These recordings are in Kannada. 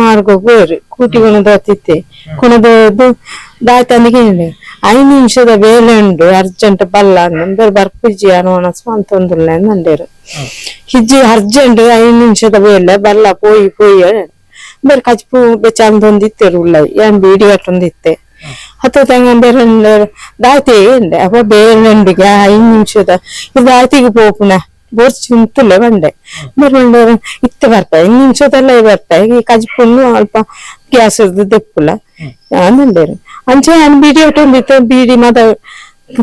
ಮಾರ್ಗೋ ಬೇರು. ಕೂಟಿ ಕೊನದು ಹತ್ತಿತ್ತೆ ಕೊನದು ದಾಯ್ತಂದಿಗೆ ಐದು ನಿಮಿಷದ ಬೇಳೆಂಡು ಅರ್ಜೆಂಟ್ ಬಲ್ಲ. ಅಂದ್ರೆ ಬರ್ಪಿಜಿ ಅನ್ನೋಣ ಸ್ವಂತ ಒಂದಿಲ್ಲ ಹಿಜ್ಜಿ ಅರ್ಜೆಂಟ್ ಐದು ನಿಮಿಷದ ವೇಳೆ ಬಲ್ಲ ಪೋಯಿ ಪೋಯಿ ಬೇರೆ ಕಚ್ಪು ಬೆಚ್ಚಂದೊಂದಿತ್ತೆರು ಉಳ್ಳ ಏನ್ ಬೀಡಿ ಕಟ್ಟೊಂದಿತ್ತೆ ಹತ್ತು ತಂಗ ಬೇರೆ ದಾಯ್ತಿ ಉಂಡೆ ಅಪ್ಪ ಬೇರೆ ಐದು ನಿಮಿಷದ ಇದು ದಾಯ್ತಿಗೆ ಪೋಪುನ ಬೋರ್ಚಿ ಉಂತುಲೆ ಬಂಡೆ ಬೇರೆ ಇತ್ತೆ ಬರ್ತಾ ಐದು ನಿಮಿಷದಲ್ಲ ಬರ್ತಾ ಈ ಕಜ್ಪುನ್ನು ಅಲ್ಪ ಗ್ಯಾಸ್ ದೆಪ್ಪುಲ ನಂಡೇರು ಅಂಚೆ ನಾನು ಬೀಡಿ ಹೊಟ್ಟೊಂದಿತ್ತು ಬೀಡಿ ಮಾತ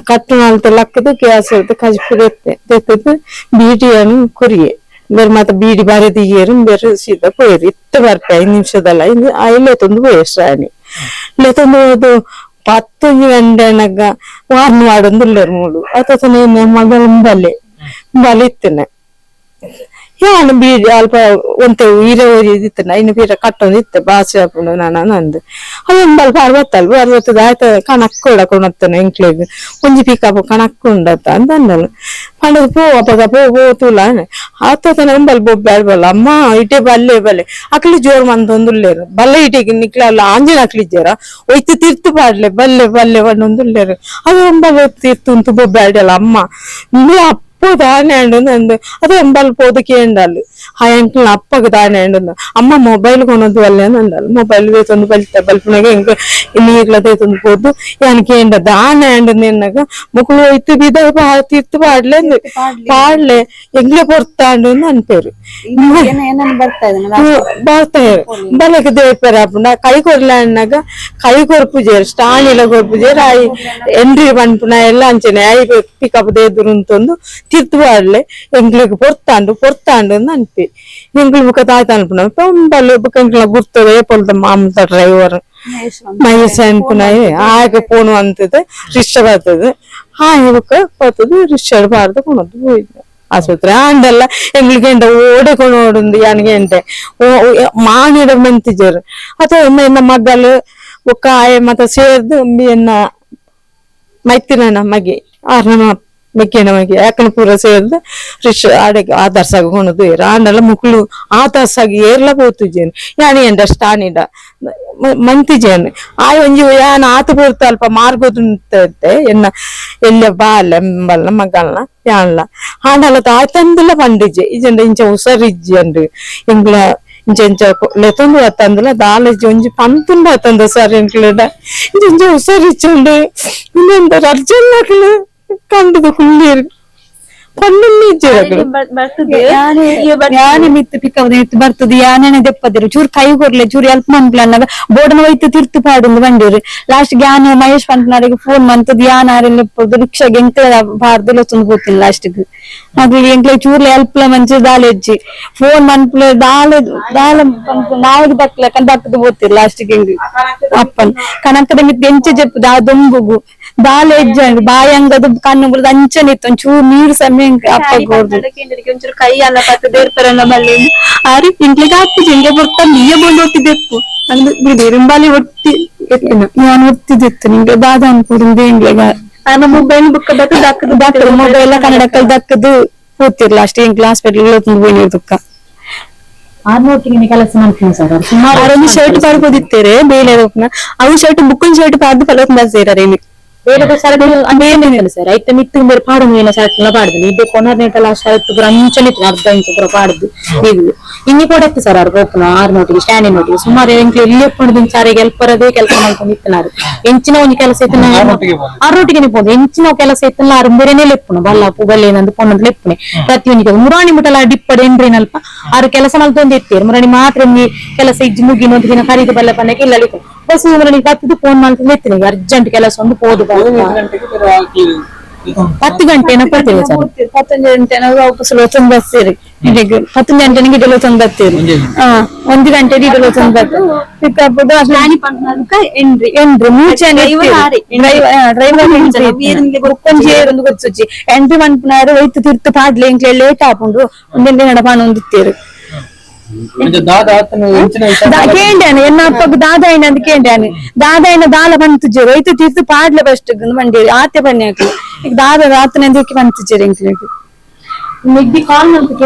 ಕಟ್ಟು ನಾಲ್ಕು ಲಕ್ಕದು ಗ್ಯಾಸ್ ಕಜ್ಪು ದೆತ್ತೆ ದೆತ್ತದು ಬೀಡಿಯನ್ನು ಕುರಿಯೆ. ಬೇರೆ ಮಾತ್ರ ಬೀಡಿ ಬಾರಿ ದಿಗೇರು ಬೇರೆ ಸೀದಾ ಪೋಯ್ರಿ ಇತ್ತ ಬರ್ತಾ ಐದು ನಿಮಿಷದಲ್ಲ ಇನ್ನು ಇಲ್ಲೊತ್ತೊಂದು ಪೋಯಸ್ರಾಣಿ ಇಲ್ಲೊತ್ತೊಂದು ಅದು ಪತ್ತೊಂದು ಗಂಟೆನಗ ವಾರ್ನ್ പത്ത് ಇಲ್ಲರು വാർന്നു ಅತನೆ ಮಗಳ ಬಲೆ ಬಲೆ ಇತ್ತನೆ ಯಾನು ಬೀಜ ಅಲ್ಪ ಒಂತೆ ಈರ ಇದಿತ್ತನ ಇನ್ನು ಬೀರ ಕಟ್ಟೊಂದು ಇತ್ತೆ ಬಾಸಿ ಹಾಕೊಂಡು ನಾನು ನಂದು. ಅದೊಂದು ಅಲ್ಪ ಅರವತ್ತಲ್ವ, ಅರ್ವತ್ತದ ಆಯ್ತ ಕಣಕ್ ಕೊಡಕೊಂಡತ್ತನ ಎಂಕ್ಲಿಗೆ ಒಂಜಿ ಪಿಕಪ್ ಕಣಕ್ ಉಂಡತ್ತ ಅಂತ ಅಂದನು ಪಂಡದ ಪೋ ಅಪ್ಪಗ ಪೋ ಪೋತುಲ ಆತನ ಎಂಬಲ್ ಬೊಬ್ಬಾಡ್ಬಲ್ಲ ಅಮ್ಮ ಇಟೆ ಬಲ್ಲೆ ಬಲ್ಲೆ. ಅಕ್ಲಿ ಜೋರ್ ಮಂದೊಂದುಲ್ಲೇರು. ಬಲ್ಲೆ ಇಟೆಗೆ ನಿಕ್ಲಲ್ಲ ಆಂಜನ ಅಕ್ಲಿಜ್ಜಾರ ಒಯ್ತು ತಿರ್ತು ಪಾಡ್ಲೆ, ಬಲ್ಲೆ ಬಲ್ಲೆ ಒಂದೊಂದುಲ್ಲೇರು. ಅದು ಒಂಬಲ್ ತಿರ್ತು ಉಂತು ಬೊಬ್ಬಾಡಲ್ಲ ಅಮ್ಮ. ಅಪ್ಪ താനേണ്ടു എന്ത് അത് എന്താൽ പൊതുക്കേണ്ടാല് അയാൾക്ക് അപ്പൊക്കെ താനേണ്ടെന്ന് അമ്മ మొబైల్ కొనొద్దు వెళ్ళేనండాలి మొబైల్ వేతుంది పలితే పలిపినాక ఇంకా నీళ్ళ తెతుంది పోదు ఎనకేంట దాని అండి నిన్నక ముక్కులు ఎత్తి మీద తీర్తి పాడలేదు పాడలే ఎంగ్ల పొరుతాండు అంటారు ಬರ್ತಾರೆ ಬಲಕ್ಕೆ ದೇವರ ಹಾಪುಂಡ ಕೈ ಕೊರ್ಲೆ ಅಣ್ಣಾಗ ಕೈ ಕೊರ್ಪು ಜೇರು ಸ್ಟಾನಿಲ ಕೊರ್ಪು ಜೇರು ಆಯಿ ಎಂಡ್ರಿ ಬಂಡ್ಪುನ ಎಲ್ಲ ಅಂಚನೆ ಆಯಿ ಪಿಕಪ್ ದೇದುರು ಅಂತಂದು ತಿರ್ದುವಾಡ್ಲೆ ಎಂಗ್ಳಿಗೆ ಪೊರ್ತಾಂಡು ಪೊರ್ತಾಂಡು ಅಂದ್ ಅನ್ಪಿ ಎಂಗ್ಳು ಬುಕ ತಾಯ್ತ ಅನ್ಪುನ ಪಂಬಲು ಬುಕ ಎಂಗ್ಳ ಬುರ್ತದೆ ಪೊಲ್ದ ಮಾಮತ ಡ್ರೈವರ್ ಮಹೇಶ್ ಅನ್ಪುನ ಆಗ ಪೋನು ಅಂತದೆ ರಿಕ್ಷಾ ಬರ್ತದೆ ಹಾಗೆ ಬುಕ ಬರ್ತದೆ ರಿಕ್ಷಾ ಬಾರ್ದು ಕೊಣದು ಹೋಯ್ತು ಆಸ್ಪತ್ರೆ ಆಂಡಲ್ಲ ಎಂಗ್ಳಿಗೆ ಎಂಡ ಓಡಿಕೊಂಡು ಓಡುಂದು ಯಾನಿಗೆ ಎಂಡೆ ಮಾಡ ಮೆಂತಿಜರು ಅಥವಾ ಎನ್ನ ಎನ್ನ ಮಗ್ಗಲು ಒಕ್ಕ ಆಯ ಮತ ಸೇರ್ದು ಎನ್ನ ಮೈತ್ತಿನ ಮಗೆ ಆರ್ನಪ್ಪ ಮೆಕ್ಕೆನವಾಗಿ ಯಾಕನ ಪೂರ ಸೇರಿದ ರಿಶ್ ಆಡೆಗೆ ಆಧಾರ್ಸಾಗ ಹೊಣದು ಏರ. ಆಂಡಲ ಮುಕ್ಳು ಆಧಾರ್ಸಾಗಿ ಏರ್ಲ ಬೋತುಜೇನು ಯಾಣಿ ಎಂಡ ಸ್ಟಾನಿಡ ಮಂತಿಜೇನು ಆಯ್ ಒಂಜಿ ಯಾನ ಆತ ಪೂರ್ತ ಅಲ್ಪ ಮಾರ್ಗೋದಂತೆ ಎನ್ನ ಎಲ್ಲ ಬಾಲ ಎಂಬಲ್ಲ ಮಗಲ್ನ ಯಾನ್ಲ ಆಂಡಲ ತಾತಂದಿಲ್ಲ ಪಂಡಿಜೆ ಇಜೆಂಡ ಇಂಚ ಹುಷಾರಿಜ್ಜಿ ಅಂಡು ಎಂಗ್ಲ ಇಂಚ ಲೆತೊಂದು ಅತ್ತಂದಲ ದಾಲಜ್ಜಿ ಒಂಜಿ ಪಂತುಂಡ ಅತ್ತಂದ ಸರ್ ಎಂಕ್ಲಡ ಇಂಚ ಹುಷಾರಿಚ್ಚಂಡು ಇನ್ನೊಂದು ಅರ್ಜನ್ ನಕ್ಲು ಇಜ್ಜಿರಗಳು ಬರ್ತದೆ. ಯಾನೆ ಮಿತ್ತು ಪಿಕ್ಕವದ ಇತ್ತು ಬರ್ತದೆ. ಯಾನೇನೆ ದೆಪ್ಪದಿರು. ಚೂರು ಕೈ ಕೊರ್ಲೆ ಚೂರು ಎಲ್ಪ್ ಮನ್ಪುಲನ್ನಾಗ ಬೋರ್ಡನ ಒಯ್ತು ತಿರ್ತು ಪಾಡುಂದು ಬಂದಿರು ಲಾಸ್ಟ್ ಯಾನ ಮಹೇಶ್ ಫೋನ್ ಮಂತದ್ ಯಾನ ಆರೆಲ್ಲ ಲೆಪ್ಪದು ರಿಕ್ಷಾಗೆ ಎಂಕ್ಲೆ ಬಾರ್ದು ಲೊತ್ತೊಂದು ಹೋಗ್ತೀನಿ ಲಾಸ್ಟ್ಗೆ ಅದು ಎಂಕ್ಲೆ ಚೂರ್ಲೆ ದಾಲೆಜ್ಜಿ ಫೋನ್ ಮನ್ಪುಲ ದಾಲೆ ನಾವದು ಲಾಸ್ಟ್ಗೆ ಅಪ್ಪನ್. ಕನಕದ ಮಿತ್ ಎಂಚ ಜಪ್ಪದ ಆ ದೊಂಬುಗು. ದಾಲೆ ಎಜ್ಜಂಡು ಬಾಯಂಗದು ಕಣ್ಣು ಬುಡದ ಅಂಚನಿತ್ತು ಒಂಚೂರು ನೀರು ಸಮಯ ಅಪ್ಪ ಗೋರ್ದು ಒಂಚೂರು ಕೈ ಅಲ್ಲ ಪತ್ತ ದೇರ್ಪರಲ್ಲ ಬಲ್ಲಿ ಆರಿ ಇಂಟ್ಲಿಗೆ ಹಾಕಿ ಜಿಂಗೆ ಬರ್ತಾ ನೀಯ ಬಂದು ಹೊತ್ತಿದ್ದೆಪ್ಪು ಅಂದ್ರೆ ಬಿಡಿ ರಿಂಬಾಲಿ ಒಟ್ಟಿ ಎತ್ತಿನ ನಾನು ಒತ್ತಿದಿತ್ತು ನಿಂಗೆ ದಾದ ಅನ್ಕೊಡಿಂದ ಇಂಗ್ಲೆಗ ಆನ ಮೊಬೈಲ್ ಬುಕ್ ದಕ್ಕ ದಕ್ಕದ ದಕ್ಕದು ಮೊಬೈಲ್ ಕನ್ನಡಕ್ಕಲ್ಲಿ ದಕ್ಕದು ಕೂತಿರ್ಲ ಅಷ್ಟೇ ಇಂಗ್ಲ ಹಾಸ್ಪಿಟಲ್ ತುಂಬ ಹೋಗಿ ದುಃಖ ಆರ್ನೋಟಿಗೆ ಕೆಲಸ ಮಾಡ್ತೀನಿ ಸರ್ ಅವ್ರು ಸುಮಾರು ಅವರೊಂದು ಶರ್ಟ್ ಪಾಡ್ಬೋದಿತ್ತೇರೆ ಬೇಲೆ ಅವು ಶರ್ಟ್ ಬುಕ್ಕಿನ ಶರ್ಟ್ ಪಾಡ್ದು ಫಲತ್ ಸೇರೇನಿ ಬೇರೆ ಸರಕು ಅಂದ್ರೆ ಸರ್ ಬೇರೆ ಪಾಡು ಮೀನ ಶರ್ಟ್ ಎಲ್ಲ ಪಾಡ್ದು ಇದು ಆ ಶರ್ಟ್ ಪೂರ ಅಂಚನಿತ್ತು ಅರ್ಧ ಇಂಚ ಪೂರ ಪಾಡ್ದು ಇದು. ಇನ್ನಿ ಕೂಡ ಇತ್ತು ಸರ್ ಅವ್ರು ಓಪನ್ ಆರು ನೋಟಿಗೆ ಸ್ಟ್ಯಾಂಡಿಂಗ್ ನೋಟಿಗೆ ಸುಮಾರು ಎಂಕ್ಲು ಇಲ್ಲಿ ಎಪ್ಕೊಂಡು ಚಾರಿಗೆ ಎಲ್ಪರದೇ ಕೆಲಸ ಮಾಡ್ಕೊಂಡು ಇತ್ತನಾರು ಎಂಚಿನ ಒಂದು ಕೆಲಸ ಇತ್ತು ಆರೊಟ್ಟಿಗೆ ಪೋದು ಎಂಚಿನ ಕೆಲಸ ಇತ್ತಲ್ಲ ಆರು ಬೇರೆನೆ ಲೆಪ್ಪುನು ಬಲ್ಲ ಪುಗಲ್ ಏನಂದು ಪೊನ್ನದು ಲೆಪ್ಪುನೆ ಪ್ರತಿಯೊಂದಿಗೆ ಮುರಾಣಿ ಮುಟ್ಟಲ ಡಿಪ್ಪಡ್ ಏನ್ರೇನಲ್ಪ ಆರು ಕೆಲಸ ಮಲ್ತೊಂದು ಇರ್ತೀರಿ ಮುರಾಣಿ ಮಾತ್ರ ಕೆಲಸ ಇಜ್ಜಿ ಮುಗಿ ಒಂದು ದಿನ ಖರೀದಿ ಬಲ್ಲ ಪನ್ನಕ್ಕೆ ಇಲ್ಲ ಲಿಪ್ಪು ಬಸ್ ಮುರಾಣಿ ಬತ್ತದು ಫೋನ್ ಮಾಡ್ಕೊಂಡು ಅರ್ಜೆಂಟ್ ಕೆಲಸ ಒಂದು ಪೋದು ಹತ್ತು ಗಂಟೆನ ಬರ್ತೀವಿ ಸರ್ ಹತ್ತೊಂದು ಗಂಟೆ ವಾಪಸ್ ಲೋಚನ್ ಬರ್ತೀರಿ ಇದೀಗ ಹತ್ತೊಂದು ಗಂಟೆ ನಿಮಗೆ ಲೋಚನ್ ಬರ್ತೀರಿ ಹಾ ಒಂದು ಗಂಟೆ ಇದು ಲೋಚನ್ ಬರ್ತೀರಿ ಪಿಕಪ್ ಪ್ಲಾನಿ ಪಂಪನಕ ಎಂಡ್ರಿ ಎಂಟ್ರಿ ಮೂಚೆ Driver ಆರಿ. ಡ್ರೈವರ್ ಕೊಂಚ ಏರೊಂದು ಗೊತ್ತುಚ್ಚಿ ಎಂಟ್ರಿ ಮನ್ಪುನಾರು ಒಯ್ತು ತಿರ್ತು ಪಾಡ್ಲೆ ಇಂಕ್ಲೆ ಲೇಟ್ ಆಪುಂಡು ಒಂದೆಂಡೆ ನಡಪಾನ ಒಂದಿತ್ತೇರು ದಾದ దాకేండి అని ఎన్నప్పకు దాదా అయిన అందుకేండి అని దాదా అయిన దాల పంతుజరు అయితే తీర్చి పాటలు బెస్ట్ మండి ఆతే పన్నాకు ಈಗ ದಾದ ರಾತ್ರಿ ದಿಕ್ಕಿ ಬಂತಿದ್ದೀರಿ ಇಂಕ್ಲಿಗೆ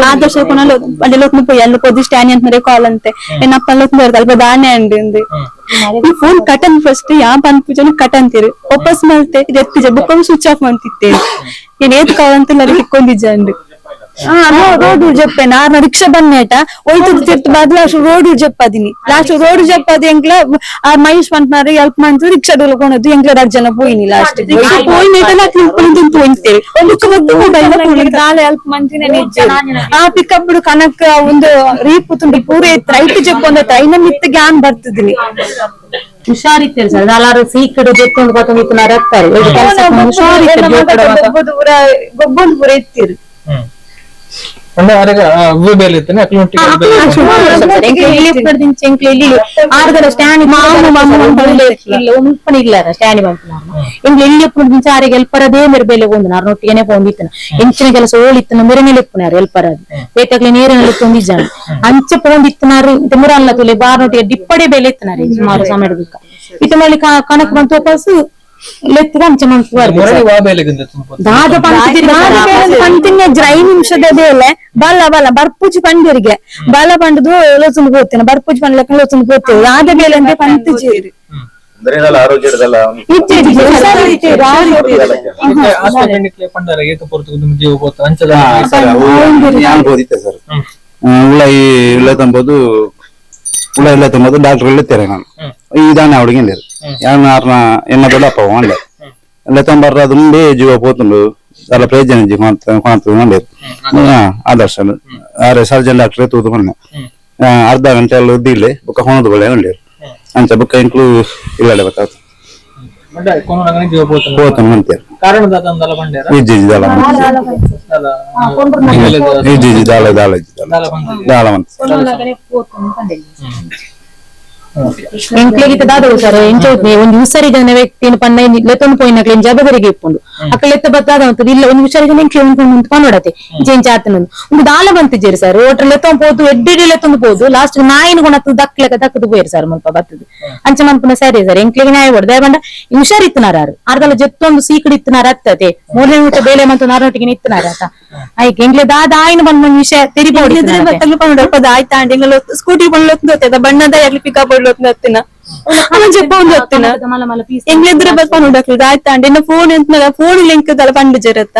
ಆದರ್ಶ ಕೊನಲು ಅಲ್ಲಿ ಲೋಕನ ಪೋಯಿ ಅಲ್ಲಿ ಪೊದಿ ಸ್ಟ್ಯಾನಿ ಅಂತ ಮರೆ ಕಾಲ್ ಅಂತೆ ಏನಪ್ಪ ಲೋಕ ಬರ್ತಾರೆ ಅಲ್ಪ ದಾನೆ ಅಂಡಿ ಅಂದೆ ಈ ಫೋನ್ ಕಟನ್ ಫಸ್ಟ್ ಯಾ ಬಂದ್ ಪೂಜನ ಕಟಂತೀರಿ ವಾಪಸ್ ಮಲ್ತೆ ಇದು ಎತ್ತಿಜ ಬುಕ್ಕ ಸ್ವಿಚ್ ಆಫ್ ಮಾಡ್ತಿತ್ತೇನೆ ಏನ್ ಏತ್ ಕಾಲ್ ಅಂತ ಅಲ್ಲಿ ಇಕ್ಕೊಂಡಿದ್ದ ಅಂಡಿ ರೋಡ್ ಉಜ್ಜಪ್ಪೇನ ಆರ್ನ ರಿಕ್ಷಾ ಬನ್ನೇಟ ಒಯ್ತದ ತಿರ್ತ ಬದಲು ಅಷ್ಟು ರೋಡ್ ಉಜ್ಜಪ್ಪದಿನಿ ಲಾಸ್ಟ್ ರೋಡ್ ಉಜ್ಜಪ್ಪದ ಎಂಕ್ಲ ಆ ಮಹೇಶ್ ಪಂಟ್ನಾರ ಎಲ್ಪ್ ಮಾಡ್ತು ರಿಕ್ಷಾ ಕೊಂಡದ್ದು ಎಂಕ್ಲ ಎರಡು ಜನ ಪೋಯಿನಿ ಲಾಸ್ಟ್ ಪೋಯಿನೇಟ ನಾಲ್ಕು ನಿಂಪಳಿಂದ ಪೋಯಿಂತೇವೆ ಮೊಬೈಲ್ ಗಾಳಿ ಎಲ್ಪ್ ಮಂತಿನ ಆ ಪಿಕಪ್ ಕನಕ್ ಒಂದು ರೀಪ್ ತುಂಡು ಪೂರ ಇತ್ತು ರೈಟ್ ಜಪ್ಪೊಂದ ಐನ ಮಿತ್ತ ಗ್ಯಾನ್ ಬರ್ತದಿನಿ ಹುಷಾರಿತ್ತೇನೆ ಸರ್ ಎಲ್ಲಾರು ಸೀಕಡೆ ಜೊತ್ಕೊಂಡು ಗೊತ್ತೊಂದು ಇತ್ತು ನಾ ರಕ್ತಾರೆ ಗೊಬ್ಬೊಂದು ಪೂರ ಇತ್ತಿರು ಅಂದ್ರೆ ಅವ್ರಿಗೆ ಅವ್ವೆ ಬೇಲ್ ಇರ್ತಾನೆ ಅಕ್ಲು ಆರದರ ಸ್ಟ್ಯಾನಿ ಮಾವು ಇಲ್ಲ ಉಂಪನ ಇಲ್ಲ ಸ್ಟ್ಯಾನಿ ಬಂಪುನಾರು ಇಂಗ್ ಎಲ್ಲಿ ಎಪ್ಪುನ ದಿಂಚ ಆರಿಗೆ ಎಲ್ಪರದೇ ಮೆರು ಬೇಲೆ ಕೊಂದಿನಾರು ನೊಟ್ಟಿಗೆನೆ ಪೋಂದಿತ್ತನ ಇಂಚಿನ ಕೆಲಸ ಓಳಿತ್ತನ ಮೆರನೆಲೆ ಎಪ್ಪುನಾರು ಎಲ್ಪರದು ಬೇತಕ್ಲೆ ನೀರಿನಲ್ಲಿ ತೊಂದಿಜ್ಜಾನ ಅಂಚೆ ಪೋಂದಿತ್ತನಾರು ಇತ ಮುರಲ್ಲ ತುಲೆ ಬಾರ್ ನೊಟ್ಟಿಗೆ ಡಿಪ್ಪಡೆ ಬೇಲೆ ಇತ್ತನಾರು ಸುಮಾರು ಸಮಯದ ಇತ ಮೇಲೆ ಕನಕ ಬಂತು ವಾಪಸ್ लेते आमच्या मग दहा ते पंच ತಿಂಗಳ ಐದು ನಿಮಿಷದ ಬೇಲೆ ಬಲ ಬಲ ಬರ್ಪುಜಿ ಪಂಡಿರಿಗೆ ಬಲ ಪಂಡದು ಲೋಚನ್ ಗೊತ್ತೇನೆ ಬರ್ಪುಜಿ ಪಂಡ ಲೆಕ್ಕ ಲೋಚನ್ ಗೊತ್ತೇವೆ ಆದ ಬೇಲೆ ಅಂದ್ರೆ ಪಂತಿಜೀರಿ ಉಳ್ಳಾಯಿ ಇಲ್ಲ ತಂಬೋದು ಉಳ್ಳಾಯಿ ಇಲ್ಲ ತಂಬೋದು ಡಾಕ್ಟರ್ ಇಲ್ಲಿರ್ತಾರೆ ನಾನು ಇದಾನೆ ಅವಳಿಗೆ లేదు ಯಾನ ಆರ್ನ ಎನ್ನ ದೊಡ್ಡ ಅಪ್ಪ ಒಂಡೆ ಎಲ್ಲ ತಂಬರ್ರ ಅದು ಮುಂದೆ ಜೀವ పోతుండు చాలా ప్రయోజనం జీ కొనలేదు ಆದರ್ಶ ಆರೆ ಸರ್ಜನ್ ಡಾಕ್ಟರ್ ತೂದು ಮೊನ್ನೆ ಅರ್ಧ ಗಂಟೆ ಎಲ್ಲ ಉದ್ದಿಲ್ಲ ಬುಕ್ಕ ಹೊಣದು ಬಳೆ ಉಂಡೆ ಅಂಚ ಬುಕ್ಕ ಇಂಕ್ಲು ಇಲ್ಲಡೆ ಬತ್ತಾತ ಮಂಡ ಕೊನೊನಗನೆ ಜೀವ ಹೋತ పోతాను అంతే ಕಾರಣದ ಎಂಟ್ಲಿಗಿತ್ತು ದಾದೋಸಾರ ಎಂಚೋದ್ನಿ ಒಂದು ಹುಷಾರಿಗಾನೆ ವ್ಯಕ್ತಿ ಪನ್ನ ಲೆತ್ತೊಂದು ಪೋಯಿನ ಕ್ಲೇನ್ ಜಬಗರಿಗೆ ಇಪ್ಪುಂಡು ಅಕ್ಕ ಲೆತ್ತ ಬತ್ತಾದ ಇಲ್ಲ ಒಂದು ಹುಷಾರಿಗಾನೆ ಎಂಟ್ಲಿ ಒಂದು ಅಂತ ಪನ್ನೋಡತೆ ಜೇನ್ ಚಾತನಂದು ಒಂದು ದಾಲ ಬಂತು ಜೇರಿ ಸರ್ ಓಟ್ರ ಲೆತ್ತೊಂದು ಪೋದು ಎಡ್ಡೆಡಿ ಲೆತ್ತೊಂದು ಪೋದು ಲಾಸ್ಟ್ ನಾಯಿನ ಗುಣ ದಕ್ಕಲೆಕ್ಕ ದಕ್ಕದು ಪೋಯಿರಿ ಸರ್ ಮುಲ್ಪ ಬತ್ತದು ಅಂಚೆ ಮನ್ಪುನ ಸರಿ ಸರ್ ಎಂಟ್ಲಿಗೆ ನಾಯಿ ಹೊಡೆದ ಬಂಡ ಹುಷಾರಿತ್ತುನಾರು ಅರ್ಧಲ ಜೊತ್ತೊಂದು ಸೀಕಡಿತ್ತುನಾರ ಅತ್ತತೆ ಮೂರನೇ ಊಟ ಬೇಲೆ ಮತ್ತು ನಾರೋಟಿಗೆ ನಿತ್ತುನಾರ ಅತ್ತ ಆಯ್ಕೆ ಎಂಗ್ಲೆ ದಾದ ಆಯ್ನ ಬಂದ ವಿಷಯ ತೆರಿಬೋದು ಆಯ್ತಾ ಸ್ಕೂಟಿ ಬಂದ್ಲೊತ್ತದ ಬಣ್ಣದ ಎಲ್ಲಿ ಪಿಕಪ್ ಹೊತ್ತು ಹತ್ತಿನ ಅವನ್ ಜಪ್ಪ ಒಂದು ಹತ್ತಿನ ಹೆಂಗಿದ್ರೆ ಬರ್ಕೊಂಡು ಹುಡುಕ್ಲಿದ್ದು ಆಯ್ತಾ ಅಂಡ್ ಇನ್ನು ಫೋನ್ ಎಂತ ಫೋನ್ ಲಿಂಕ್ ಅದಲ್ಲ ಪಂಡು ಜರತ್ತ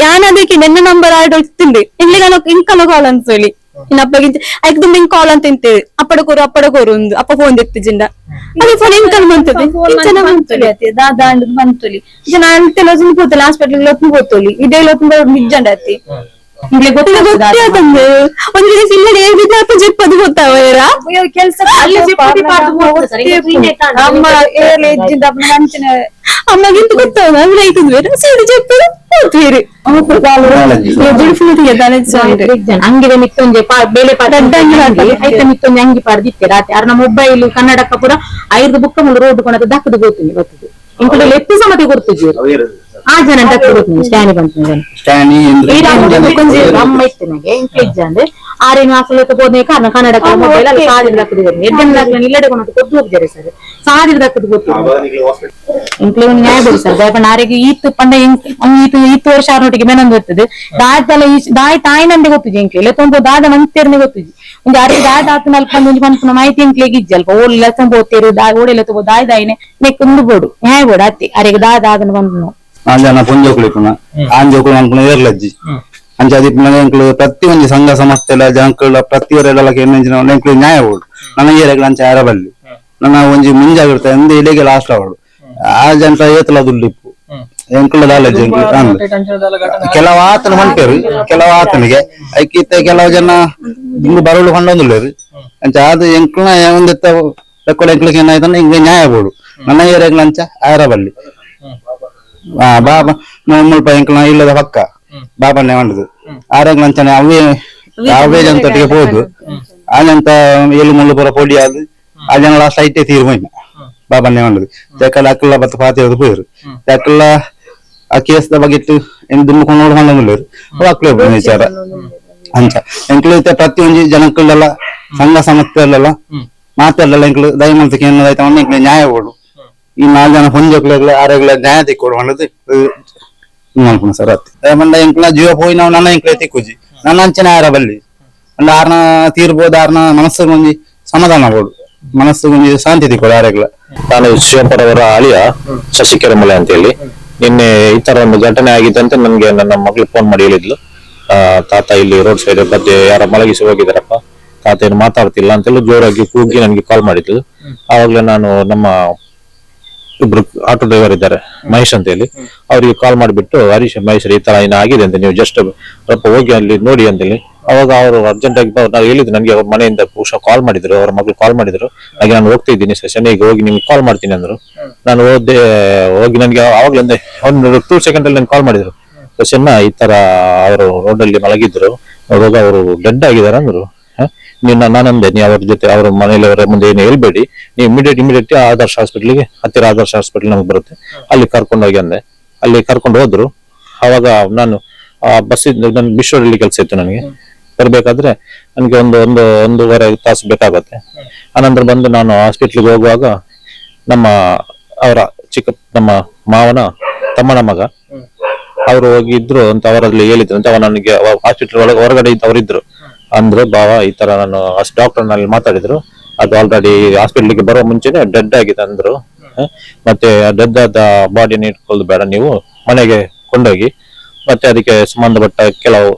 ಯಾನ್ ಅದಕ್ಕೆ ನೆನ್ನ ನಂಬರ್ ಆಡ್ ಹೊತ್ತಿಂದೆ ಇಲ್ಲಿ ನಾನು ಇಂಕಲ ಕಾಲ್ ಅಂತ ಹೇಳಿ ಇನ್ನ ಅಪ್ಪಗಿಂತ ಆಯ್ತು ತುಂಬ ಹಿಂಗ್ ಕಾಲ್ ಅಂತ ಇಂತೇವೆ ಅಪ್ಪಡಕೋರು ಅಪ್ಪಡಕೋರು ಒಂದು ಅಪ್ಪ ಫೋನ್ ಎತ್ತಿಜಿಂದ ಅದೇ ಫೋನ್ ಇಂಕಲ್ ಬಂತದೆ ಬಂತುಲಿ ದಾದಾ ಅಂಡ್ ಬಂತುಲಿ ನಾನು ತೆಲೋಸನ್ ಕೂತಲ್ಲ ಹಾಸ್ಪಿಟಲ್ ಲೊತ್ನು ಕೂತೋಲಿ ಇದೇ ಲೊತ್ನು ನಿಜ್ಜಂಡ ಆತಿ ಇಲ್ಲಿ ಗೊತ್ತಿಲ್ಲ ಗೊತ್ತಾತಂದು ಒಂದ್ ದಿವಸ ಇಲ್ಲಡೆ ಏನಿದೆ ಅಪ್ಪ ಜೆಪ್ಪದು ಗೊತ್ತಾವೇರ ಕೆಲಸ ಅಮ್ಮ ಏರ್ಲ ಇದ್ದಿದ್ದ ಅಪ್ಪ ಮಂಚಿನ ಅಮ್ಮಗಿಂತ ಗೊತ್ತಾವ ಅಂದ್ರೆ ಐತದ ಬೇರೆ ಸೀರೆ ಜೆಪ್ಪದು ಹೋಗ್ತೀರಿ ಅಂಗಿದ ಮಿತ್ತೊಂಜೆ ಪಾಟ ಐತ ಮಿತ್ತೊಂಜೆ ಅಂಗಿ ಪಾಡ್ದಿತ್ತೆ ರಾತ್ರಿ. ಅರ್ನ ಮೊಬೈಲ್ ಕನ್ನಡಕ ಪುರ ಐದು ಬುಕ್ಕ ಮುಳ್ಳು ರೋಡ್ ಕೊಂಡ ದಕ್ಕದು ಗೊತ್ತಿನಿ ಗೊತ್ತಿದೆ. ಇಂಕಡೆ ಲೆತ್ತು ಸಮತಿ ಗೊತ್ತಿದ್ದೀರಿ ಆ ಜನ ಅಂತ ಬಂತು ಸ್ಟ್ಯಾನಿ ಅಂದ್ರೆ ಅಮ್ಮ ಇತ್ತು ನನಗೆ ಇಂಕ್ಲೇಜ್ ಅಂದ್ರೆ ಆರೇನು ಹಾಸಲಕ್ಕೆ ಕಾರಣ ಕನ್ನಡ ಮೊಬೈಲ್ ಅಲ್ಲಿ ಸಾವಿರ ಇಲ್ಲಡೆ ಕೊಂಡು ಕೊದ್ದು ಹೋಗ್ತಾರೆ ಸರ್. ಸಾವಿರ ಗೊತ್ತು ಇಂಕ್ಲೆ ಒಂದು ನ್ಯಾಯ ಸರ್. ಆರೆಗೆ ಈತ್ ಪಂಡ ಈತ್ ಈತ್ ವರ್ಷ ಆರ್ನೊಟ್ಟಿಗೆ ಮೇನೊಂದು ಇರ್ತದೆ. ದಾಯ್ತಲ್ಲ ಈ ದಾಯ್ ತಾಯಿನಂದೆ ಗೊತ್ತಿಜಿ ಇಂಕ್ಲೆ ಇಲ್ಲ ತುಂಬ ದಾದ ಮಂತೇರ್ನೆ ಗೊತ್ತಿಜಿ ಒಂದು ಅರ್ಧ ದಾದ ಆತು ಒಂದು ಮಾಹಿತಿ ಇಂಕ್ಲೆಗೆ ಇಜ್ಜಲ್ಪ ಓಲ್ಲ ತುಂಬ ಓದ್ತೇರು ದಾ ಓಡೆಲ್ಲ ತುಂಬ ದಾಯ್ ದಾಯಿನೆ ನೆಕ್ ಒಂದು ಬೋಡು ನ್ಯಾಯ ಬೋಡು ಅತ್ತಿ. ಅರೆಗೆ ದಾದ ಆದನ ಬಂದು ಅಂಜನ ಇಪ್ಪುನ ಆಂಜೋಕುಳು ಅನ್ಕುನ ಏರ್ಲಜ್ಜಿ ಅಂಚಾದಿಪ್ಪನ ಎಂಕ್ಲು ಪ್ರತಿ ಒಂಜಿ ಸಂಘ ಸಂಸ್ಥೆ ಎಲ್ಲ ಪ್ರತಿ ಎನ್ನಂಚಿನ ಎಂಕ್ಲು ನ್ಯಾಯ ಹೋಳು ನನ್ನ ಏರಿಯಾಗ ಅಂಚೆ ಯಾರ ಬಲ್ಲಿ ನನ್ನ ಒಂಜಿ ಮುಂಜಾಗಿರ್ತ ಅಂದ ಇಲ್ಲಿಗೆ ಲಾಸ್ಟ್ ಅವಳು ಆ ಜನರ ಏತಲ ಎಂಕ್ಲು ಅಂದ್ ಕೆಲವು ಆತನ ಹೊಂಟೇರು ಕೆಲವು ಆತನಿಗೆ. ಐಕಿತ್ತ ಕೆಲವು ಜನ ಇಂದು ಬರಲು ಕೊಂಡೊಂದುಳ್ಳೇರು ಅಂಚ ಅದು ಎಂಕುಳ ಒಂದೆತ್ತ ರೆಕ್ಕೋಡ್ ಎಂಕ್ಲಿಗೆ ಏನಾಯ್ತಂದ್ರೆ ಹಿಂಗೆ ನ್ಯಾಯ ಬೋಡು ನನ್ನ ಅಂಚ ಆರ ಬಲ್ಲಿ ಆ ಬಾಬಾ ಮುಲ್ಪ ಎಂಕ್ಲ ಇಲ್ಲದ ಪಕ್ಕ ಬಾಬಣ್ಣೆ ಮಾಡುದು. ಆರಂಗ್ ನಂಚನೆ ಅವೇ ಅವೇ ಜನತೊಟ್ಟಿಗೆ ಹೋದು ಆನಂತ ಎಲ್ಲಿ ಮುಳ್ಳು ಪುರ ಪೊಡಿ ಆದು ಆ ಜನ ಲಾಸ್ಟ್ ಐಟೇ ತೀರು ಹೋಯ್ನ. ಬಾಬಣ್ಣೆ ಮಾಡುದು. ಯಾಕಲ್ಲ ಅಕ್ಕಲ್ಲ ಬತ್ತ ಪಾತಿ ಅದು ಹೋಯ್ರು ಯಾಕಲ್ಲ ಆ ಕೇಸ್ದ ಬಗೆಟ್ಟು ಏನು ದುಮ್ಕೊಂಡು ನೋಡ್ಕೊಂಡು ಬಂದಿರು ಅಕ್ಲೆ ವಿಚಾರ ಅಂತ ಎಂಕ್ಲು ಪ್ರತಿ ಒಂಜಿ ಜನಕ್ಕಳೆಲ್ಲ ಸಂಘ ಸಂಸ್ಥೆಲ್ಲ ಮಾತಾಡಲ್ಲ ಎಂಕ್ಲು ದಯಮಂತಕ್ಕೆ ಅವನ್ನ ಎಂಕ್ಲು ನ್ಯಾಯ ಕೊಡು. ಈ ನಾಲ್ಕು ಜನ ಹೊಂಜೋಕ್ಲೆಗ್ಲ ಆರೆಗ್ಲ ನ್ಯಾಯ ತಿಕ್ಕೊಡು ಅನ್ನೋದು ಅನ್ಕೊಂಡು ಸರ್ ಅತ್ತಿ. ಮಂಡ ಎಂಕ್ಲ ಜೀವ ಹೋಗಿ ನಾವು ನನ್ನ ಎಂಕ್ಲೆ ತಿಕ್ಕುಜಿ ನನ್ನ ಅಂಚನ ಯಾರ ಬಲ್ಲಿ? ಅಂಡ ಆರ್ನ ತೀರ್ಬೋದು, ಆರ್ನ ಮನಸ್ಸು ಒಂಜಿ ಸಮಾಧಾನ ಬೋಡು ಮನಸ್ಸು ಒಂಜಿ ಶಾಂತಿ ತಿಕ್ಕೊಡು ಆರೆಗ್ಲ ನಾನು ಶಿವಪುರ ಅವರ ಅಳಿಯ ಶಶಿಕೆರಮಲೆ ಅಂತ ಹೇಳಿ ನಿನ್ನೆ ಈ ತರ ಒಂದು ಘಟನೆ ಆಗಿದ್ದಂತೆ ನನ್ಗೆ ನನ್ನ ಮಗಳು ಫೋನ್ ಮಾಡಿ ಹೇಳಿದ್ಲು. ತಾತ ಇಲ್ಲಿ ರೋಡ್ ಸೈಡ್ ಬಗ್ಗೆ ಯಾರ ಮಲಗಿಸಿ ಹೋಗಿದಾರಪ್ಪ ತಾತ ಏನು ಮಾತಾಡ್ತಿಲ್ಲ ಅಂತೆಲ್ಲ ಜೋರಾಗಿ ಕೂಗಿ ನನಗೆ ಕಾಲ್ ಮಾಡಿದ್ಲು. ಆವಾಗಲೇ ನಾನು ನಮ್ಮ ಇಬ್ರು ಆಟೋ ಡ್ರೈವರ್ ಇದ್ದಾರೆ, ಮಹೇಶ್ ಅಂತ ಹೇಳಿ ಅವರಿಗೆ ಕಾಲ್ ಮಾಡಿಬಿಟ್ಟು, ಹರೀಶ್, ಮಹೇಶ್ ಈ ತರ ಏನಾಗಿದೆ ಆಗಿದೆ ಅಂತ ನೀವು ಜಸ್ಟ್ ಸ್ವಲ್ಪ ಹೋಗಿ ಅಲ್ಲಿ ನೋಡಿ ಅಂತೇಳಿ ಅವಾಗ ಅವರು ಅರ್ಜೆಂಟ್ ಆಗಿ ನಾವು ಹೇಳಿದ್ರು ನನಗೆ ಅವ್ರ ಮನೆಯಿಂದ ಪುಷ ಕಾಲ್ ಮಾಡಿದ್ರು, ಅವ್ರ ಮಗಳು ಕಾಲ್ ಮಾಡಿದ್ರು. ಹಾಗೆ ನಾನು ಹೋಗ್ತಾ ಇದ್ದೀನಿ ಸರ್ ಈಗ ಹೋಗಿ ನಿಮ್ಗೆ ಕಾಲ್ ಮಾಡ್ತೀನಿ ಅಂದ್ರು. ನಾನು ಹೋದೆ, ಹೋಗಿ ನನಗೆ ಅವಾಗ್ಲಿಂದ ಒಂದು ಟೂ ಸೆಕೆಂಡ್ ಅಲ್ಲಿ ಕಾಲ್ ಮಾಡಿದ್ರು. ಸೆಷನ್ ಈ ತರ ಅವರು ರೋಡ್ ಅಲ್ಲಿ ಮಲಗಿದ್ರು, ಅವಾಗ ಅವರು ಡೆಡ್ ಆಗಿದ್ದಾರೆ ಅಂದ್ರು? ನೀವು ನಾನಂದೆ ನೀವು ಅವ್ರ ಜೊತೆ ಅವ್ರ ಮನೆಯವರ ಮುಂದೆ ಏನು ಹೇಳ್ಬೇಡಿ. ನೀವು ಇಮಿಡಿಯೇಟ್ ಇಮಿಡಿಯೇಟ್ ಆದರ್ಶ ಹಾಸ್ಪಿಟ್ಲಿಗೆ ಹತ್ತಿರ ಆದರ್ಶ ಹಾಸ್ಪಿಟಲ್ ನಮ್ಗೆ ಬರುತ್ತೆ. ಅಲ್ಲಿ ಕರ್ಕೊಂಡು ಹೋಗಿ ಅಂದೆ. ಅಲ್ಲಿ ಕರ್ಕೊಂಡು ಹೋದ್ರು. ಅವಾಗ ನಾನು ಆ ಬಸ್ ನನ್ನ ಬಿಶ್ವರಲ್ಲಿ ಕೆಲಸ ಇತ್ತು ನನಗೆ. ಬರಬೇಕಾದ್ರೆ ನನಗೆ ಒಂದು ಒಂದು ಒಂದೂವರೆ ತಾಸು ಬೇಕಾಗುತ್ತೆ. ಆನಂತರ ಬಂದು ನಾನು ಹಾಸ್ಪಿಟ್ಲಿಗೆ ಹೋಗುವಾಗ ನಮ್ಮ ಅವರ ಚಿಕ್ಕ ನಮ್ಮ ಮಾವನ ತಮ್ಮನ ಮಗ ಅವರು ಹೋಗಿದ್ರು ಅಂತ ಅವರಲ್ಲಿ ಹೇಳಿದ್ರು ಅಂತ ಅವ ನನಗೆ ಹಾಸ್ಪಿಟಲ್ ಒಳಗೆ ಹೊರಗಡೆ ಇದ್ದವ್ರು ಇದ್ರು. ಅಂದ್ರೆ ಬಾವ ಈ ತರ ನಾನು ಡಾಕ್ಟರ್ನಲ್ಲಿ ಮಾತಾಡಿದ್ರು. ಅದು ಆಲ್ರೆಡಿ ಹಾಸ್ಪಿಟ್ಲಿಗೆ ಬರೋ ಮುಂಚೆನೆ ಡೆಡ್ ಆಗಿದೆ ಅಂದ್ರು? ಮತ್ತೆ ಡೆಡ್ ಆದ ಬಾಡಿನ ಇಟ್ಕೊಳ್ಳೋದು ಬೇಡ ನೀವು, ಮನೆಗೆ ಕೊಂಡೋಗಿ. ಮತ್ತೆ ಅದಕ್ಕೆ ಸಂಬಂಧಪಟ್ಟ ಕೆಲವು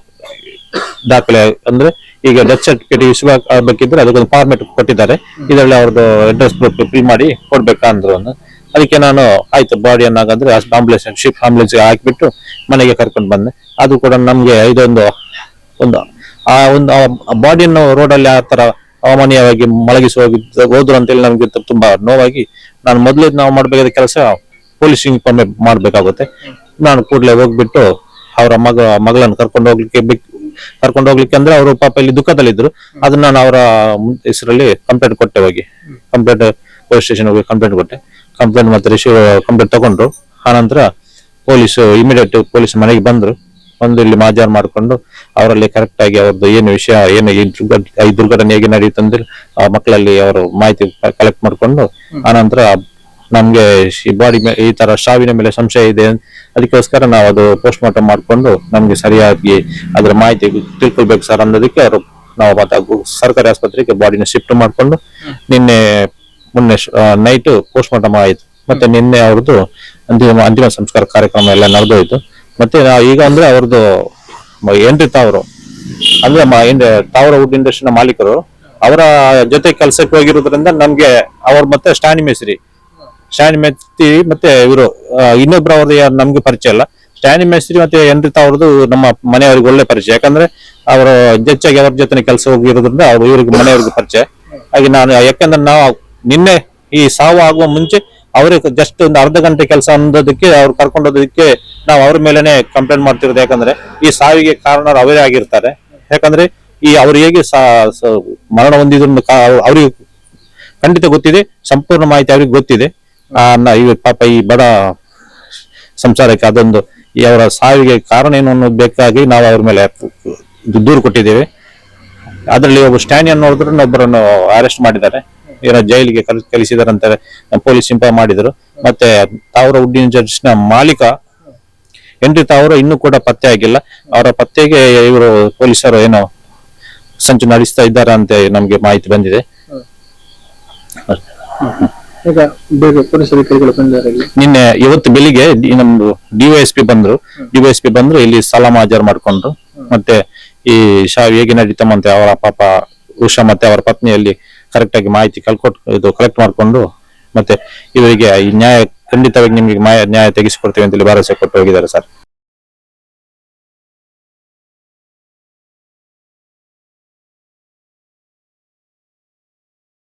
ದಾಖಲೆ ಅಂದ್ರೆ ಈಗ ಡೆತ್ ಸರ್ಟಿಫಿಕೇಟ್ ಇಶ್ಯೂ ಆಗ್ಬೇಕಿದ್ರೆ ಅದಕ್ಕೊಂದು ಫಾರ್ಮೆಟ್ ಕೊಟ್ಟಿದ್ದಾರೆ. ಇದರಲ್ಲಿ ಅವ್ರದ್ದು ಅಡ್ರೆಸ್ ಪ್ರೂಫ್ ಫಿಲ್ ಮಾಡಿ ಕೊಡ್ಬೇಕಾ ಅಂದ್ರು ಅದಕ್ಕೆ ನಾನು ಆಯ್ತು ಬಾಡಿಯನ್ನ ಅಷ್ಟು ಆಂಬುಲೆನ್ಸ್ ಶಿಫ್ಟ್ ಆಂಬುಲೆನ್ಸ್ ಹಾಕಿಬಿಟ್ಟು ಮನೆಗೆ ಕರ್ಕೊಂಡು ಬಂದೆ. ಅದು ಕೂಡ ನಮ್ಗೆ ಇದೊಂದು, ಒಂದು ಆ ಒಂದು ಬಾಡಿಯನ್ನು ರೋಡಲ್ಲಿ ಆ ತರ ಮಲಗಿಸಿ ಹೋಗಿ, ಹೋದ್ರು ಅಂತೇಳಿ ನಮ್ಗೆ ತುಂಬಾ ನೋವಾಗಿ ನಾನು ಮೊದಲು ನಾವು ಮಾಡಬೇಕಾದ ಕೆಲಸ ಪೊಲೀಸಿಂಗ್ ಮಾಡ್ಬೇಕಾಗುತ್ತೆ. ನಾನು ಕೂಡಲೇ ಹೋಗ್ಬಿಟ್ಟು ಅವರ ಮಗ, ಮಗಳನ್ನು ಕರ್ಕೊಂಡು ಹೋಗ್ಲಿಕ್ಕೆ ಕರ್ಕೊಂಡು ಹೋಗ್ಲಿಕ್ಕೆ ಅಂದ್ರೆ ಅವರು ಪಾಪ ಇಲ್ಲಿ ದುಃಖದಲ್ಲಿದ್ರು. ಅದನ್ನ ನಾನು ಅವರ ಹೆಸರಲ್ಲಿ ಕಂಪ್ಲೇಂಟ್ ಕೊಟ್ಟೆ ಹೋಗಿ. ಕಂಪ್ಲೇಂಟ್, ಪೊಲೀಸ್ ಸ್ಟೇಷನ್ ಹೋಗಿ ಕಂಪ್ಲೇಂಟ್ ಕೊಟ್ಟೆ. ಕಂಪ್ಲೇಂಟ್ ಮತ್ತೆ ರಿಸೀವ್, ಕಂಪ್ಲೇಂಟ್ ತಗೊಂಡ್ರು. ಆನಂತರ ಪೊಲೀಸ್, ಇಮಿಡಿಯೇಟ್ ಪೊಲೀಸ್ ಮನೆಗೆ ಬಂದ್ರು. ಒಂದು ಇಲ್ಲಿ ಮಾಜಾರ್ ಮಾಡ್ಕೊಂಡು ಅವರಲ್ಲಿ ಕರೆಕ್ಟ್ ಆಗಿ ಅವ್ರದ್ದು ಏನು ವಿಷಯ ಏನು ಈ ದುರ್ಘಟ- ಈ ದುರ್ಘಟನೆ ಹೇಗೆ ನಡೆಯಿತು ಅಂದ್ರೆ ಆ ಮಕ್ಕಳಲ್ಲಿ ಅವರು ಮಾಹಿತಿ ಕಲೆಕ್ಟ್ ಮಾಡಿಕೊಂಡು ಆನಂತರ ನಮ್ಗೆ ಈ ಬಾಡಿ ಈ ತರ ಸಾವಿನ ಮೇಲೆ ಸಂಶಯ ಇದೆ ಅದಕ್ಕೋಸ್ಕರ ನಾವು ಅದು ಪೋಸ್ಟ್ ಮಾರ್ಟಮ್ ಮಾಡಿಕೊಂಡು ನಮ್ಗೆ ಸರಿಯಾಗಿ ಅದರ ಮಾಹಿತಿ ತಿಳ್ಕೊಳ್ಬೇಕು ಸರ್ ಅನ್ನೋದಕ್ಕೆ ಅವರು ನಾವು ಮತ್ತೆ ಸರ್ಕಾರಿ ಆಸ್ಪತ್ರೆಗೆ ಬಾಡಿನ ಶಿಫ್ಟ್ ಮಾಡಿಕೊಂಡು ನಿನ್ನೆ ಮೊನ್ನೆ ನೈಟ್ ಪೋಸ್ಟ್ ಮಾರ್ಟಮ್ ಆಯ್ತು. ಮತ್ತೆ ನಿನ್ನೆ ಅವ್ರದ್ದು ಅಂತಿಮ ಅಂತಿಮ ಸಂಸ್ಕಾರ ಕಾರ್ಯಕ್ರಮ ಎಲ್ಲ ನಡೆದೋಯ್ತು. ಮತ್ತೆ ಈಗ ಅಂದ್ರೆ ಅವ್ರದ್ದು ಏನ್ರಿ ತಾವ್ರು? ಅಂದ್ರೆ ಹಿಂದೆ ತಾವ್ರ ವುಡ್ ಇಂಡಸ್ಟ್ರಿನ ಮಾಲೀಕರು. ಅವರ ಜೊತೆ ಕೆಲಸಕ್ಕೆ ಹೋಗಿರೋದ್ರಿಂದ ನಮ್ಗೆ ಅವ್ರ ಮತ್ತೆ ಸ್ಟಾನಿ ಮೇಸ್ರಿ ಸ್ಟ್ಯಾನಿ ಮೆತ್ತಿ ಮತ್ತೆ ಇವರು ಇನ್ನೊಬ್ರು ಅವ್ರದ್ದು ಯಾರು ನಮ್ಗೆ ಪರಿಚಯ ಇಲ್ಲ. ಸ್ಟ್ಯಾನಿ ಮೇಸ್ತ್ರಿ ಮತ್ತೆ ಎನ್ರಿತಾ ತಾವ್ರದ್ದು ನಮ್ಮ ಮನೆಯವ್ರಿಗೆ ಒಳ್ಳೆ ಪರಿಚಯ. ಯಾಕಂದ್ರೆ ಅವರು ಹೆಚ್ಚಾಗಿ ಅವ್ರ ಜೊತೆ ಕೆಲಸ ಹೋಗಿರೋದ್ರಿಂದ ಅವ್ರು ಇವ್ರಿಗೆ ಮನೆಯವ್ರಿಗೆ ಪರಿಚಯ. ಹಾಗೆ ನಾನು, ಯಾಕಂದ್ರೆ ನಾವು ನಿನ್ನೆ ಈ ಸಾವು ಆಗುವ ಮುಂಚೆ ಅವ್ರಿಗೆ ಜಸ್ಟ್ ಒಂದು ಅರ್ಧ ಗಂಟೆ ಕೆಲಸ ಅನ್ನೋದಕ್ಕೆ ಅವ್ರು ಕರ್ಕೊಂಡೋದಕ್ಕೆ ನಾವು ಅವ್ರ ಮೇಲೆನೆ ಕಂಪ್ಲೇಂಟ್ ಮಾಡ್ತಿರೋದು. ಯಾಕಂದ್ರೆ ಈ ಸಾವಿಗೆ ಕಾರಣ ಅವರೇ ಆಗಿರ್ತಾರೆ. ಯಾಕಂದ್ರೆ ಈ ಅವ್ರು ಹೇಗೆ ಮರಣ ಹೊಂದಿದ್ರು ಅವ್ರಿಗೆ ಖಂಡಿತ ಗೊತ್ತಿದೆ. ಸಂಪೂರ್ಣ ಮಾಹಿತಿ ಅವ್ರಿಗೆ ಗೊತ್ತಿದೆ. ಈ ಪಾಪ ಈ ಬಡ ಸಂಸಾರಕ್ಕೆ ಅದೊಂದು ಈ ಅವರ ಸಾವಿಗೆ ಕಾರಣ ಏನು ಅನ್ನೋದು ಬೇಕಾಗಿ ನಾವು ಅವ್ರ ಮೇಲೆ ದೂರು ಕೊಟ್ಟಿದ್ದೇವೆ. ಅದರಲ್ಲಿ ಒಬ್ಬ ಸ್ಟ್ಯಾನಿಯನ್ನು ನೋಡಿದ್ರು ಒಬ್ಬರನ್ನು ಅರೆಸ್ಟ್ ಮಾಡಿದ್ದಾರೆ. ಏನೋ ಜೈಲಿಗೆ ಕಲ್ ಕಲಿಸಿದರಂತೆ ಪೊಲೀಸ್ ಸಿಂಪ ಮಾಡಿದ್ರು. ಮತ್ತೆ ತಾವರ ಜಡ್ಜ್ ಜಡ್ಜ್ನ ಮಾಲೀಕ ಎಂಟ್ರಿ ತಾವರ ಇನ್ನೂ ಕೂಡ ಪತ್ತೆ ಆಗಿಲ್ಲ. ಅವರ ಪತ್ತೆಗೆ ಇವರು ಪೊಲೀಸರು ಏನೋ ಸಂಚು ನಡೆಸ್ತಾ ಇದ್ದಾರೆ ಅಂತ ನಮ್ಗೆ ಮಾಹಿತಿ ಬಂದಿದೆ. ನಿನ್ನೆ ಇವತ್ತು ಬೆಳಿಗ್ಗೆ ನಮ್ದು ಡಿವೈಎಸ್ಪಿ ಬಂದ್ರು. ಡಿವೈಎಸ್ಪಿ ಬಂದ್ರು ಇಲ್ಲಿ ಸಲಾಮ ಹಾಜರು ಮಾಡ್ಕೊಂಡ್ರು. ಮತ್ತೆ ಈ ಶಾವ್ ಹೇಗೆ ನಡೀತಮ್ಮಂತೆ ಅವರ ಪಾಪ ಉಷಾ ಮತ್ತೆ ಅವರ ಪತ್ನಿಯಲ್ಲಿ ಕರೆಕ್ಟ್ ಆಗಿ ಮಾಹಿತಿ ಕಲ್ಕೊಟ್ ಇದು ಕಲೆಕ್ಟ್ ಮಾಡಿಕೊಂಡು, ಮತ್ತೆ ಇವರಿಗೆ ಈ ನ್ಯಾಯ, ಖಂಡಿತವಾಗಿ ನಿಮಗೆ ನ್ಯಾಯ ತೆಗೆಸಿಕೊಡ್ತೇವೆ ಅಂತೇಳಿ ಭರವಸೆ ಕೊಟ್ಟು ಹೋಗಿದ್ದಾರೆ ಸರ್.